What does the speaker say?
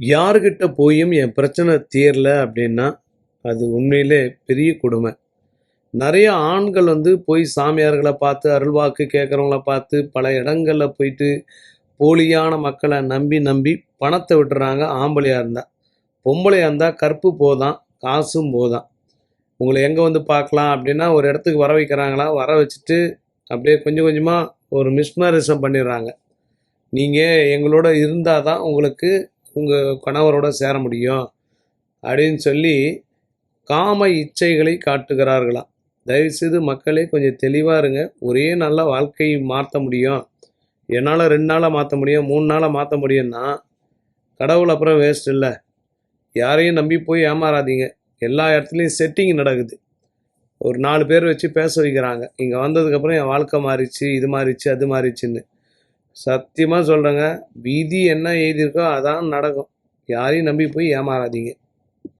யாருக்கிட்ட போயும் என் பிரச்சனை தீரல அப்படின்னா அது உண்மையிலே பெரிய கொடுமை. நிறைய ஆண்கள் வந்து போய் சாமியார்களை பார்த்து அருள்வாக்கு கேட்குறவங்கள பார்த்து பல இடங்களில் போயிட்டு போலியான மக்களை நம்பி நம்பி பணத்தை விட்டுறாங்க. ஆம்பளையாக இருந்தால் பொம்பளையாக இருந்தால் கற்பு போதான் காசும் போதான் உங்களை எங்கே வந்து பார்க்கலாம் அப்படின்னா ஒரு இடத்துக்கு வர வைக்கிறாங்களா? வர வச்சுட்டு அப்படியே கொஞ்சம் கொஞ்சமாக ஒரு மிஸ்மரிசம் பண்ணிடுறாங்க. நீங்கள் எங்களோட இருந்தால் தான் உங்களுக்கு உங்கள் கணவரோட சேர முடியும் அப்படின்னு சொல்லி காம இச்சைகளை காட்டுகிறார்களாம். தயவுசெய்து மக்களே கொஞ்சம் தெளிவாக இருங்க. ஒரே நல்ல வாழ்க்கையை மாற்ற முடியும். என்னால் ரெண்டு நாளாக மாற்ற முடியும் மூணு நாளாக மாற்ற முடியும்னா கடவுள் அப்புறம் வேஸ்ட் இல்லை. யாரையும் நம்பி போய் ஏமாறாதீங்க. எல்லா இடத்துலையும் செட்டிங் நடக்குது. ஒரு நாலு பேர் வச்சு பேச வைக்கிறாங்க. இங்கே வந்ததுக்கப்புறம் என் வாழ்க்கை மாறிச்சு இது மாறிச்சு அது மாறிச்சுன்னு சத்தியமாக சொல்கிறேங்க விதி என்ன எழுதியிருக்கோ அதான் நடக்கும். யாரையும் நம்பி போய் ஏமாறாதீங்க.